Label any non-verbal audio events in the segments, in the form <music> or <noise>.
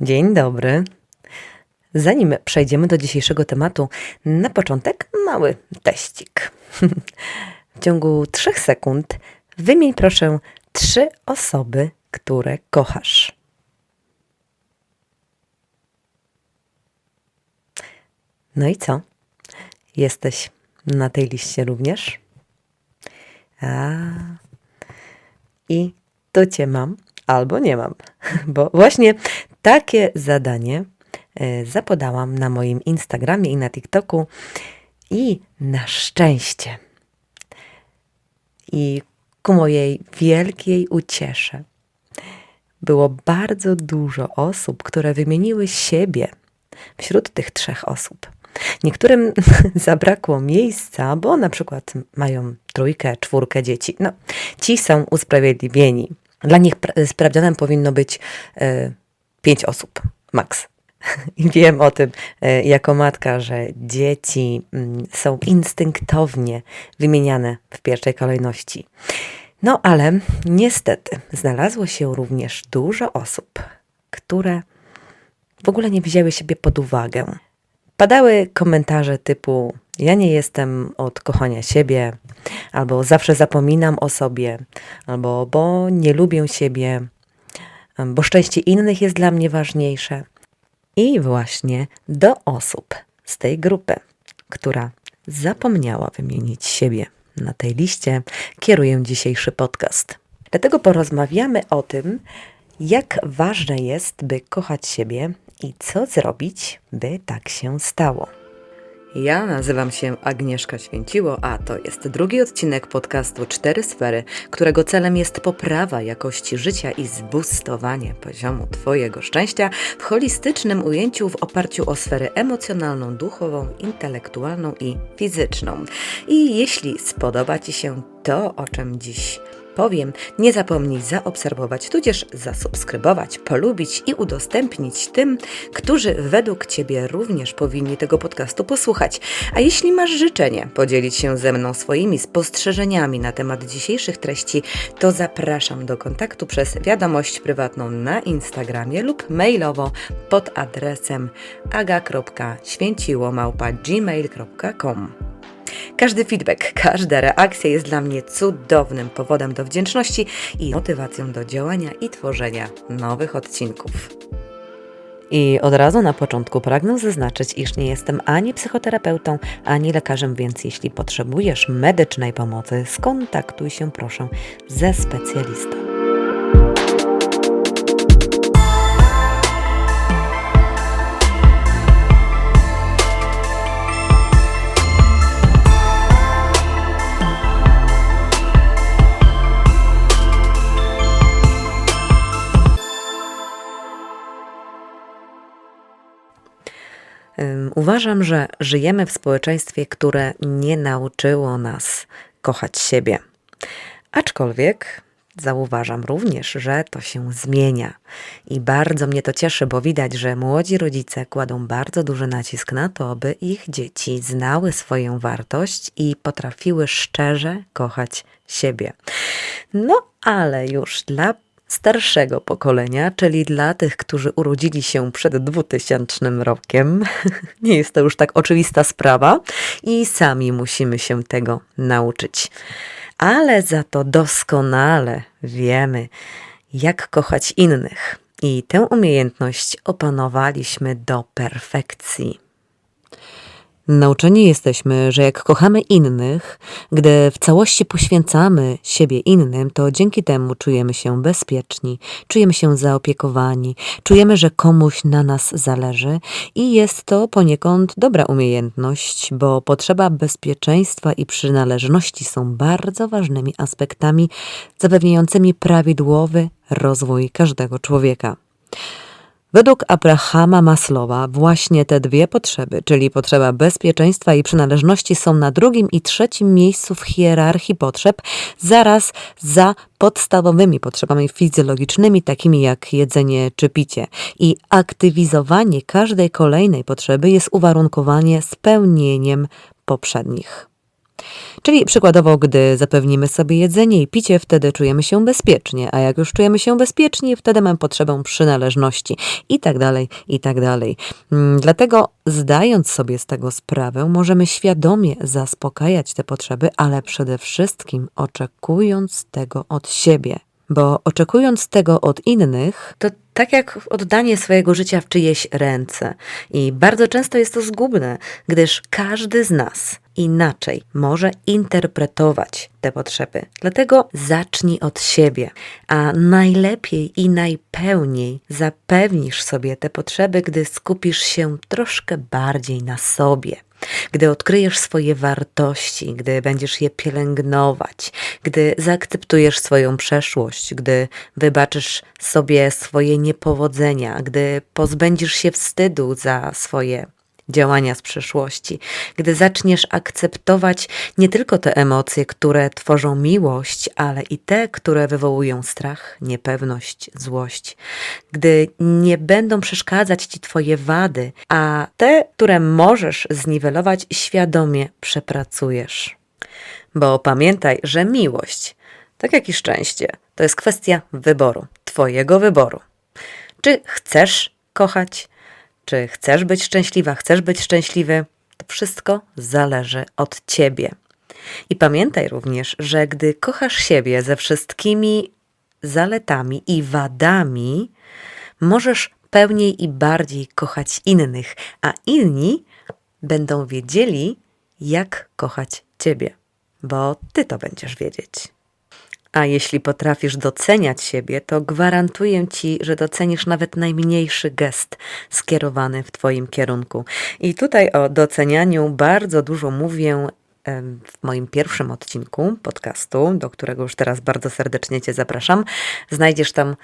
Dzień dobry. Zanim przejdziemy do dzisiejszego tematu, na początek mały teścik. W ciągu trzech sekund wymień proszę trzy osoby, które kochasz. No i co? Jesteś na tej liście również? A. I to cię mam albo nie mam, bo właśnie takie zadanie e, zapodałam na moim Instagramie i na TikToku i na szczęście i ku mojej wielkiej uciesze było bardzo dużo osób, które wymieniły siebie wśród tych trzech osób. Niektórym <laughs> zabrakło miejsca, bo na przykład mają trójkę, czwórkę dzieci. No, ci są usprawiedliwieni. Dla nich pra- sprawdzianem powinno być e, pięć osób, maks. <laughs> I wiem o tym e, jako matka, że dzieci mm, są instynktownie wymieniane w pierwszej kolejności. No ale niestety znalazło się również dużo osób, które w ogóle nie wzięły siebie pod uwagę. Padały komentarze typu: Ja nie jestem od kochania siebie, albo zawsze zapominam o sobie, albo bo nie lubię siebie, bo szczęście innych jest dla mnie ważniejsze. I właśnie do osób z tej grupy, która zapomniała wymienić siebie na tej liście, kieruję dzisiejszy podcast. Dlatego porozmawiamy o tym, jak ważne jest, by kochać siebie i co zrobić, by tak się stało. Ja nazywam się Agnieszka Święciło, a to jest drugi odcinek podcastu Cztery Sfery, którego celem jest poprawa jakości życia i zbustowanie poziomu Twojego szczęścia w holistycznym ujęciu w oparciu o sfery emocjonalną, duchową, intelektualną i fizyczną. I jeśli spodoba Ci się to, o czym dziś powiem, nie zapomnij zaobserwować, tudzież zasubskrybować, polubić i udostępnić tym, którzy według Ciebie również powinni tego podcastu posłuchać. A jeśli masz życzenie podzielić się ze mną swoimi spostrzeżeniami na temat dzisiejszych treści, to zapraszam do kontaktu przez wiadomość prywatną na Instagramie lub mailowo pod adresem aga.święciłomałpa.gmail.com. Każdy feedback, każda reakcja jest dla mnie cudownym powodem do wdzięczności i motywacją do działania i tworzenia nowych odcinków. I od razu na początku pragnę zaznaczyć, iż nie jestem ani psychoterapeutą, ani lekarzem, więc jeśli potrzebujesz medycznej pomocy, skontaktuj się proszę ze specjalistą. Uważam, że żyjemy w społeczeństwie, które nie nauczyło nas kochać siebie. Aczkolwiek zauważam również, że to się zmienia. I bardzo mnie to cieszy, bo widać, że młodzi rodzice kładą bardzo duży nacisk na to, by ich dzieci znały swoją wartość i potrafiły szczerze kochać siebie. No, ale już dla starszego pokolenia, czyli dla tych, którzy urodzili się przed 2000 rokiem. <laughs> Nie jest to już tak oczywista sprawa i sami musimy się tego nauczyć. Ale za to doskonale wiemy, jak kochać innych. I tę umiejętność opanowaliśmy do perfekcji. Nauczeni jesteśmy, że jak kochamy innych, gdy w całości poświęcamy siebie innym, to dzięki temu czujemy się bezpieczni, czujemy się zaopiekowani, czujemy, że komuś na nas zależy i jest to poniekąd dobra umiejętność, bo potrzeba bezpieczeństwa i przynależności są bardzo ważnymi aspektami zapewniającymi prawidłowy rozwój każdego człowieka. Według Abrahama Maslowa właśnie te dwie potrzeby, czyli potrzeba bezpieczeństwa i przynależności są na drugim i trzecim miejscu w hierarchii potrzeb, zaraz za podstawowymi potrzebami fizjologicznymi, takimi jak jedzenie czy picie. I aktywizowanie każdej kolejnej potrzeby jest uwarunkowanie spełnieniem poprzednich. Czyli przykładowo, gdy zapewnimy sobie jedzenie i picie, wtedy czujemy się bezpiecznie, a jak już czujemy się bezpiecznie, wtedy mamy potrzebę przynależności i tak dalej, i tak dalej. Mm, Dlatego zdając sobie z tego sprawę, możemy świadomie zaspokajać te potrzeby, ale przede wszystkim oczekując tego od siebie. Bo oczekując tego od innych, to tak jak oddanie swojego życia w czyjeś ręce. I bardzo często jest to zgubne, gdyż każdy z nas inaczej może interpretować te potrzeby. Dlatego zacznij od siebie, a najlepiej i najpełniej zapewnisz sobie te potrzeby, gdy skupisz się troszkę bardziej na sobie. Gdy odkryjesz swoje wartości, gdy będziesz je pielęgnować, gdy zaakceptujesz swoją przeszłość, gdy wybaczysz sobie swoje niepowodzenia, gdy pozbędziesz się wstydu za swoje działania z przeszłości, gdy zaczniesz akceptować nie tylko te emocje, które tworzą miłość, ale i te, które wywołują strach, niepewność, złość, gdy nie będą przeszkadzać ci Twoje wady, a te, które możesz zniwelować, świadomie przepracujesz. Bo pamiętaj, że miłość, tak jak i szczęście, to jest kwestia wyboru, Twojego wyboru. Czy chcesz kochać, czy chcesz być szczęśliwa, chcesz być szczęśliwy, to wszystko zależy od ciebie. I pamiętaj również, że gdy kochasz siebie ze wszystkimi zaletami i wadami, możesz pełniej i bardziej kochać innych, a inni będą wiedzieli, jak kochać ciebie, bo ty to będziesz wiedzieć. A jeśli potrafisz doceniać siebie, to gwarantuję ci, że docenisz nawet najmniejszy gest skierowany w Twoim kierunku. I tutaj o docenianiu bardzo dużo mówię w moim pierwszym odcinku podcastu, do którego już teraz bardzo serdecznie Cię zapraszam. Znajdziesz tam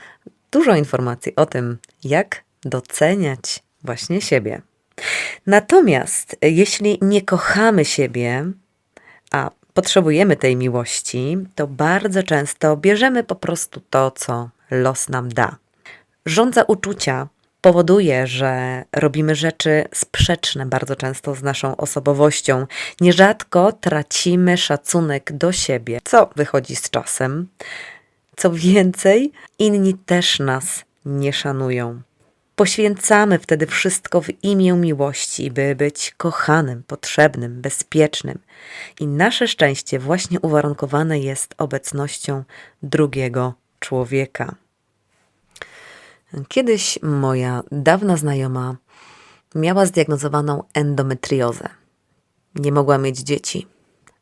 dużo informacji o tym, jak doceniać właśnie siebie. Natomiast jeśli nie kochamy siebie, a potrzebujemy tej miłości, to bardzo często bierzemy po prostu to, co los nam da. Żądza uczucia powoduje, że robimy rzeczy sprzeczne bardzo często z naszą osobowością. Nierzadko tracimy szacunek do siebie, co wychodzi z czasem. Co więcej, inni też nas nie szanują. Poświęcamy wtedy wszystko w imię miłości, by być kochanym, potrzebnym, bezpiecznym. I nasze szczęście właśnie uwarunkowane jest obecnością drugiego człowieka. Kiedyś moja dawna znajoma miała zdiagnozowaną endometriozę. Nie mogła mieć dzieci.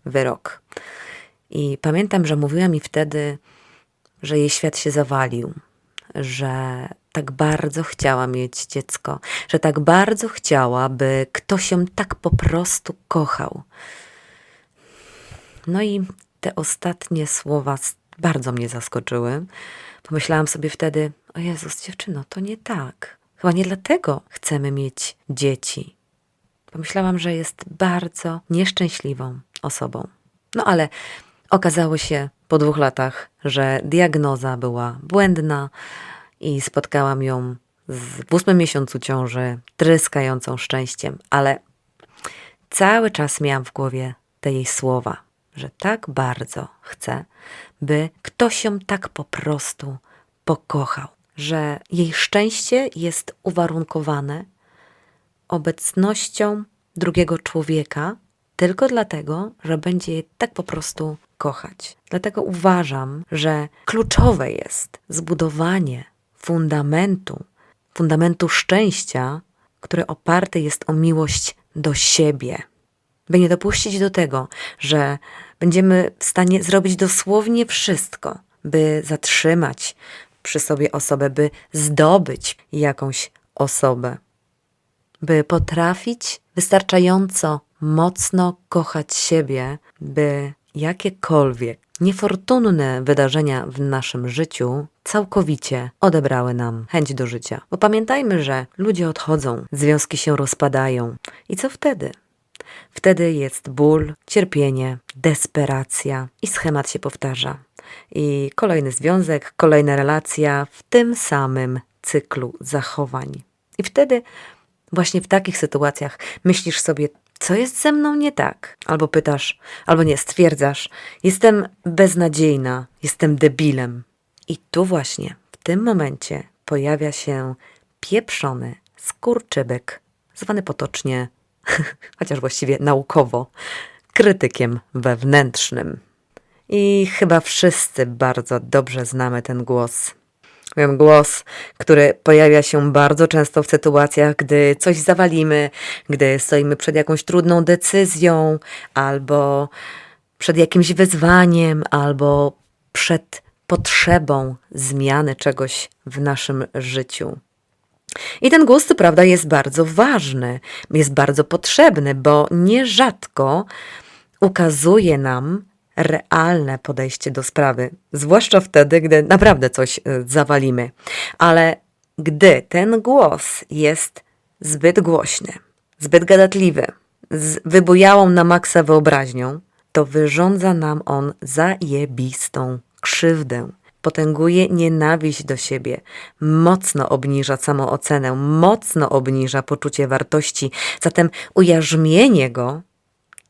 Wyrok. I pamiętam, że mówiła mi wtedy, że jej świat się zawalił, że tak bardzo chciała mieć dziecko, że tak bardzo chciała, by ktoś ją tak po prostu kochał. No i te ostatnie słowa bardzo mnie zaskoczyły. Pomyślałam sobie wtedy, o Jezus, dziewczyno, to nie tak. Chyba nie dlatego chcemy mieć dzieci. Pomyślałam, że jest bardzo nieszczęśliwą osobą. No ale okazało się po dwóch latach, że diagnoza była błędna i spotkałam ją w ósmym miesiącu ciąży, tryskającą szczęściem, ale cały czas miałam w głowie te jej słowa, że tak bardzo chce, by ktoś ją tak po prostu pokochał, że jej szczęście jest uwarunkowane obecnością drugiego człowieka tylko dlatego, że będzie je tak po prostu kochać. Dlatego uważam, że kluczowe jest zbudowanie fundamentu, fundamentu szczęścia, który oparty jest o miłość do siebie. By nie dopuścić do tego, że będziemy w stanie zrobić dosłownie wszystko, by zatrzymać przy sobie osobę, by zdobyć jakąś osobę by potrafić wystarczająco mocno kochać siebie, by jakiekolwiek niefortunne wydarzenia w naszym życiu całkowicie odebrały nam chęć do życia. Bo pamiętajmy, że ludzie odchodzą, związki się rozpadają. I co wtedy? Wtedy jest ból, cierpienie, desperacja i schemat się powtarza. I kolejny związek, kolejna relacja w tym samym cyklu zachowań. I wtedy Właśnie w takich sytuacjach myślisz sobie, co jest ze mną nie tak? Albo pytasz, albo nie stwierdzasz, jestem beznadziejna, jestem debilem. I tu właśnie, w tym momencie pojawia się pieprzony skurczybyk, zwany potocznie, <laughs> chociaż właściwie naukowo, krytykiem wewnętrznym. I chyba wszyscy bardzo dobrze znamy ten głos. Głos, który pojawia się bardzo często w sytuacjach, gdy coś zawalimy, gdy stoimy przed jakąś trudną decyzją, albo przed jakimś wyzwaniem, albo przed potrzebą zmiany czegoś w naszym życiu. I ten głos, co prawda, jest bardzo ważny, jest bardzo potrzebny, bo nierzadko ukazuje nam realne podejście do sprawy, zwłaszcza wtedy, gdy naprawdę coś y, zawalimy. Ale gdy ten głos jest zbyt głośny, zbyt gadatliwy, z wybujałą na maksa wyobraźnią, to wyrządza nam on zajebistą krzywdę. Potęguje nienawiść do siebie, mocno obniża samoocenę, mocno obniża poczucie wartości. Zatem ujarzmienie go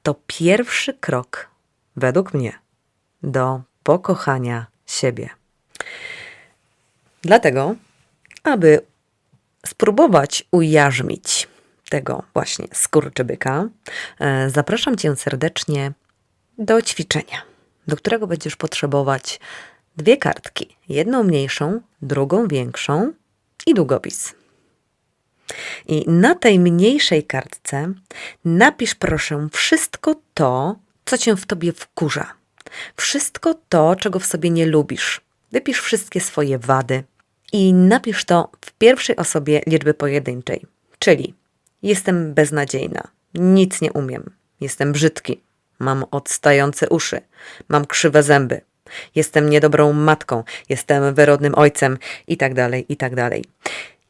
to pierwszy krok, według mnie, do pokochania siebie. Dlatego, aby spróbować ujarzmić tego właśnie skurczybyka, e, zapraszam Cię serdecznie do ćwiczenia, do którego będziesz potrzebować dwie kartki. Jedną mniejszą, drugą większą i długopis. I na tej mniejszej kartce napisz proszę wszystko to, co cię w tobie wkurza. Wszystko to, czego w sobie nie lubisz. Wypisz wszystkie swoje wady i napisz to w pierwszej osobie liczby pojedynczej. Czyli jestem beznadziejna, nic nie umiem, jestem brzydki, mam odstające uszy, mam krzywe zęby, jestem niedobrą matką, jestem wyrodnym ojcem i tak dalej, i tak.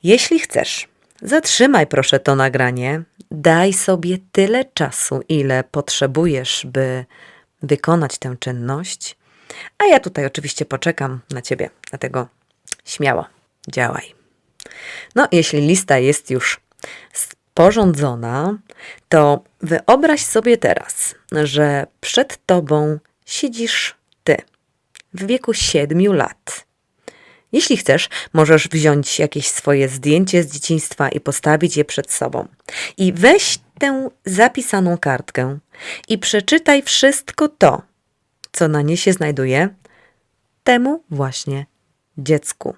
Jeśli chcesz, zatrzymaj proszę to nagranie, daj sobie tyle czasu, ile potrzebujesz, by wykonać tę czynność, a ja tutaj oczywiście poczekam na ciebie, dlatego śmiało działaj. No, jeśli lista jest już sporządzona, to wyobraź sobie teraz, że przed tobą siedzisz ty w wieku 7 lat. Jeśli chcesz, możesz wziąć jakieś swoje zdjęcie z dzieciństwa i postawić je przed sobą. I weź tę zapisaną kartkę i przeczytaj wszystko to, co na niej się znajduje, temu właśnie dziecku.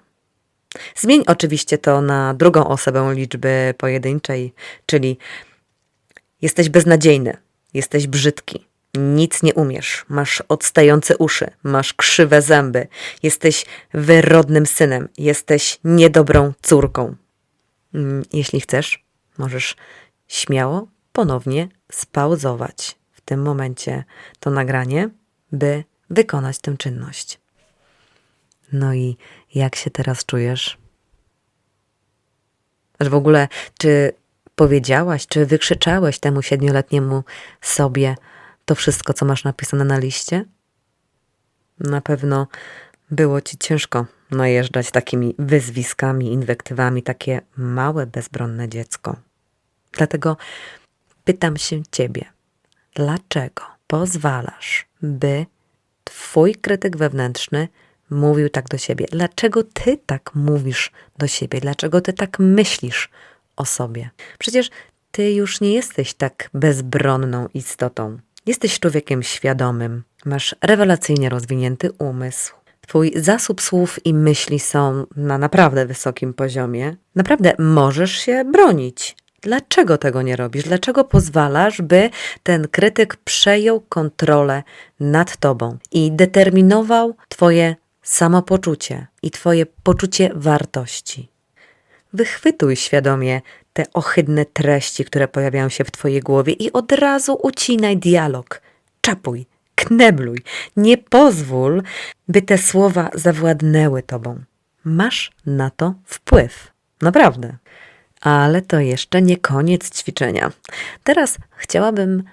Zmień oczywiście to na drugą osobę liczby pojedynczej, czyli jesteś beznadziejny, jesteś brzydki, nic nie umiesz, masz odstające uszy, masz krzywe zęby, jesteś wyrodnym synem, jesteś niedobrą córką. Mm, Jeśli chcesz, możesz śmiało ponownie spauzować w tym momencie to nagranie, by wykonać tę czynność. No i jak się teraz czujesz? Że w ogóle, czy powiedziałaś, czy wykrzyczałeś temu siedmioletniemu sobie to wszystko, co masz napisane na liście? Na pewno było ci ciężko najeżdżać takimi wyzwiskami, inwektywami, takie małe, bezbronne dziecko. Dlatego pytam się ciebie, dlaczego pozwalasz, by twój krytyk wewnętrzny mówił tak do siebie? Dlaczego ty tak mówisz do siebie? Dlaczego ty tak myślisz o sobie? Przecież ty już nie jesteś tak bezbronną istotą. Jesteś człowiekiem świadomym, masz rewelacyjnie rozwinięty umysł. Twój zasób słów i myśli są na naprawdę wysokim poziomie. Naprawdę możesz się bronić. Dlaczego tego nie robisz? Dlaczego pozwalasz, by ten krytyk przejął kontrolę nad tobą i determinował Twoje samopoczucie i Twoje poczucie wartości? Wychwytuj świadomie te ohydne treści, które pojawiają się w Twojej głowie i od razu ucinaj dialog. Czapuj, knebluj. Nie pozwól, by te słowa zawładnęły Tobą. Masz na to wpływ. Naprawdę. Ale to jeszcze nie koniec ćwiczenia. Teraz chciałabym,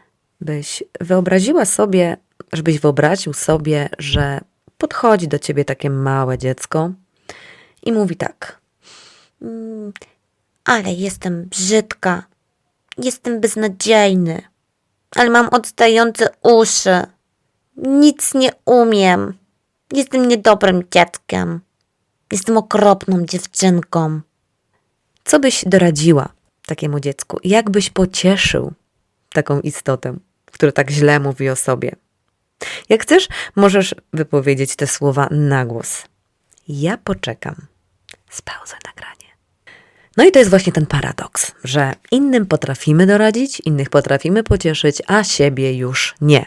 byś wyobraziła sobie, żebyś wyobraził sobie, że podchodzi do ciebie takie małe dziecko i mówi tak. Ale jestem brzydka. Jestem beznadziejny. ale mam odstające uszy. Nic nie umiem. Jestem niedobrym dzieckiem. Jestem okropną dziewczynką. Co byś doradziła takiemu dziecku? Jak byś pocieszył taką istotę, która tak źle mówi o sobie? Jak chcesz, możesz wypowiedzieć te słowa na głos. Ja poczekam. Spauzuj nagranie. No i to jest właśnie ten paradoks, że innym potrafimy doradzić, innych potrafimy pocieszyć, a siebie już nie.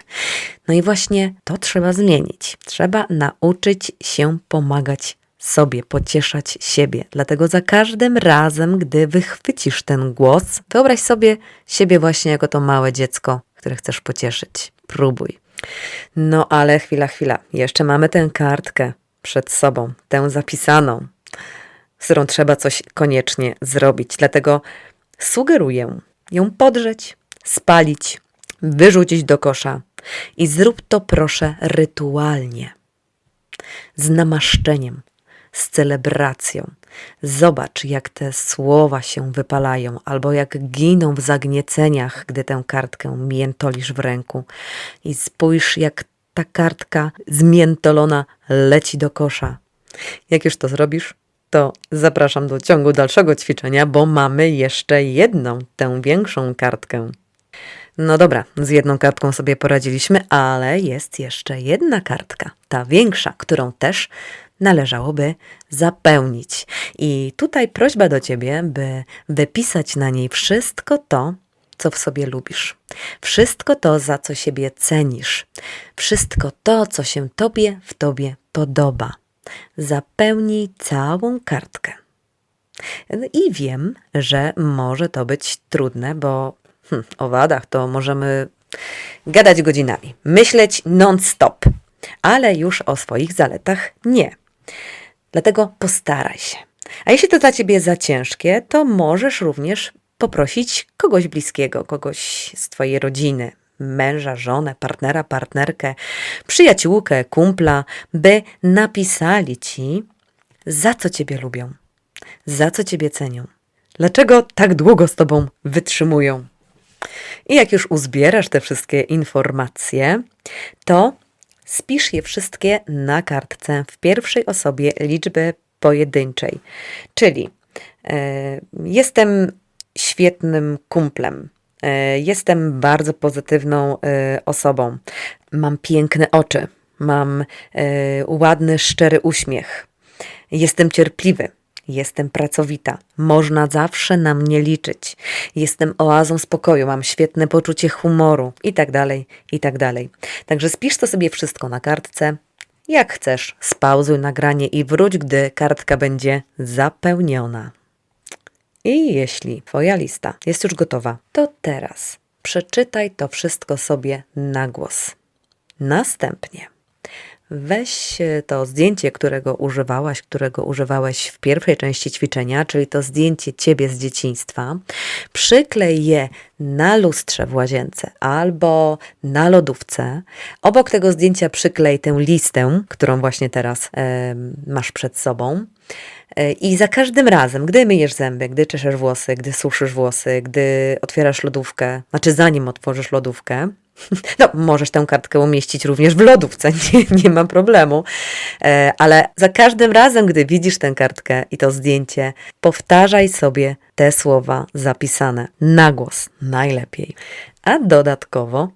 No i właśnie to trzeba zmienić. Trzeba nauczyć się pomagać sobie, pocieszać siebie. Dlatego za każdym razem, gdy wychwycisz ten głos, wyobraź sobie siebie właśnie jako to małe dziecko, które chcesz pocieszyć. Próbuj. No ale chwila, chwila. Jeszcze mamy tę kartkę przed sobą, tę zapisaną, którą trzeba coś koniecznie zrobić. Dlatego sugeruję ją podrzeć, spalić, wyrzucić do kosza i zrób to proszę rytualnie. Z namaszczeniem, z celebracją. Zobacz, jak te słowa się wypalają, albo jak giną w zagnieceniach, gdy tę kartkę miętolisz w ręku. I spójrz, jak ta kartka zmiętolona leci do kosza. Jak już to zrobisz, to zapraszam do ciągu dalszego ćwiczenia, bo mamy jeszcze jedną, tę większą kartkę. No dobra, z jedną kartką sobie poradziliśmy, ale jest jeszcze jedna kartka, ta większa, którą też należałoby zapełnić. I tutaj prośba do ciebie, by wypisać na niej wszystko to, co w sobie lubisz, wszystko to, za co siebie cenisz, wszystko to, co się tobie w tobie podoba. Zapełnij całą kartkę. I wiem, że może to być trudne, bo hm, o wadach to możemy gadać godzinami, myśleć non-stop, ale już o swoich zaletach nie. Dlatego postaraj się. A jeśli to dla ciebie za ciężkie, to możesz również poprosić kogoś bliskiego, kogoś z twojej rodziny, męża, żonę, partnera, partnerkę, przyjaciółkę, kumpla, by napisali ci, za co ciebie lubią, za co ciebie cenią, dlaczego tak długo z tobą wytrzymują. I jak już uzbierasz te wszystkie informacje, to spisz je wszystkie na kartce w pierwszej osobie liczby pojedynczej. Czyli e, jestem świetnym kumplem. E, jestem bardzo pozytywną e, osobą. Mam piękne oczy. Mam e, ładny, szczery uśmiech. Jestem cierpliwy. Jestem pracowita. Można zawsze na mnie liczyć. Jestem oazą spokoju, mam świetne poczucie humoru i tak dalej, i tak dalej. Także spisz to sobie wszystko na kartce. Jak chcesz, spauzuj nagranie i wróć, gdy kartka będzie zapełniona. I jeśli Twoja lista jest już gotowa, to teraz przeczytaj to wszystko sobie na głos. Następnie weź to zdjęcie, którego używałaś, którego używałeś w pierwszej części ćwiczenia, czyli to zdjęcie ciebie z dzieciństwa, przyklej je na lustrze w łazience albo na lodówce. Obok tego zdjęcia przyklej tę listę, którą właśnie teraz e, masz przed sobą. I za każdym razem, gdy myjesz zęby, gdy czeszesz włosy, gdy suszysz włosy, gdy otwierasz lodówkę, znaczy zanim otworzysz lodówkę, <laughs> no, możesz tę kartkę umieścić również w lodówce, <laughs> nie, nie ma problemu. E, ale za każdym razem, gdy widzisz tę kartkę i to zdjęcie, powtarzaj sobie te słowa zapisane na głos, najlepiej. A dodatkowo,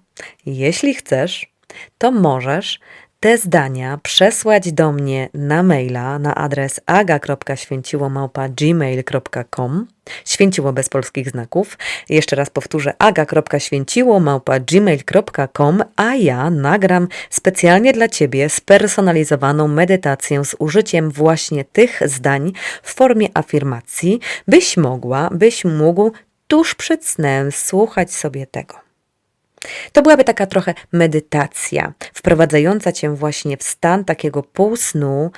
jeśli chcesz, to możesz te zdania przesłać do mnie na maila na adres aga.święciłomałpa.gmail.com Święciło bez polskich znaków. Jeszcze raz powtórzę aga.święciłomałpa.gmail.com a ja nagram specjalnie dla Ciebie spersonalizowaną medytację z użyciem właśnie tych zdań w formie afirmacji, byś mogła, byś mógł tuż przed snem słuchać sobie tego. To byłaby taka trochę medytacja, wprowadzająca cię właśnie w stan takiego półsnu,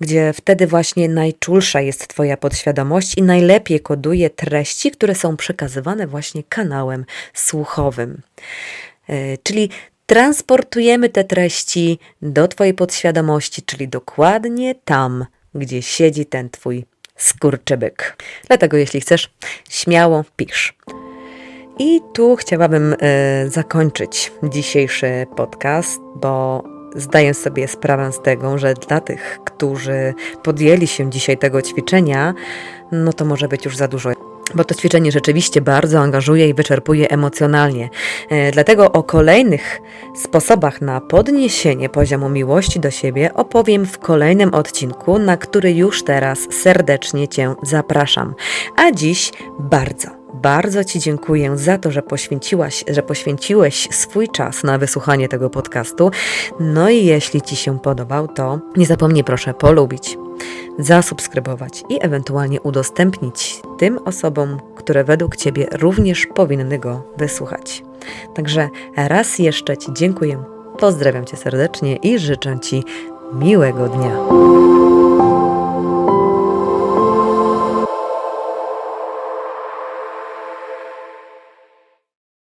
gdzie wtedy właśnie najczulsza jest Twoja podświadomość i najlepiej koduje treści, które są przekazywane właśnie kanałem słuchowym. Yy, czyli transportujemy te treści do Twojej podświadomości, czyli dokładnie tam, gdzie siedzi ten Twój skurczybyk. Dlatego, jeśli chcesz, śmiało pisz. I tu chciałabym e, zakończyć dzisiejszy podcast, bo zdaję sobie sprawę z tego, że dla tych, którzy podjęli się dzisiaj tego ćwiczenia, no to może być już za dużo. Bo to ćwiczenie rzeczywiście bardzo angażuje i wyczerpuje emocjonalnie. E, Dlatego o kolejnych sposobach na podniesienie poziomu miłości do siebie opowiem w kolejnym odcinku, na który już teraz serdecznie Cię zapraszam. A dziś bardzo, bardzo Ci dziękuję za to, że poświęciłaś, że poświęciłeś swój czas na wysłuchanie tego podcastu. No i jeśli Ci się podobał, to nie zapomnij proszę polubić, zasubskrybować i ewentualnie udostępnić tym osobom, które według Ciebie również powinny go wysłuchać. Także raz jeszcze Ci dziękuję, pozdrawiam Cię serdecznie i życzę Ci miłego dnia.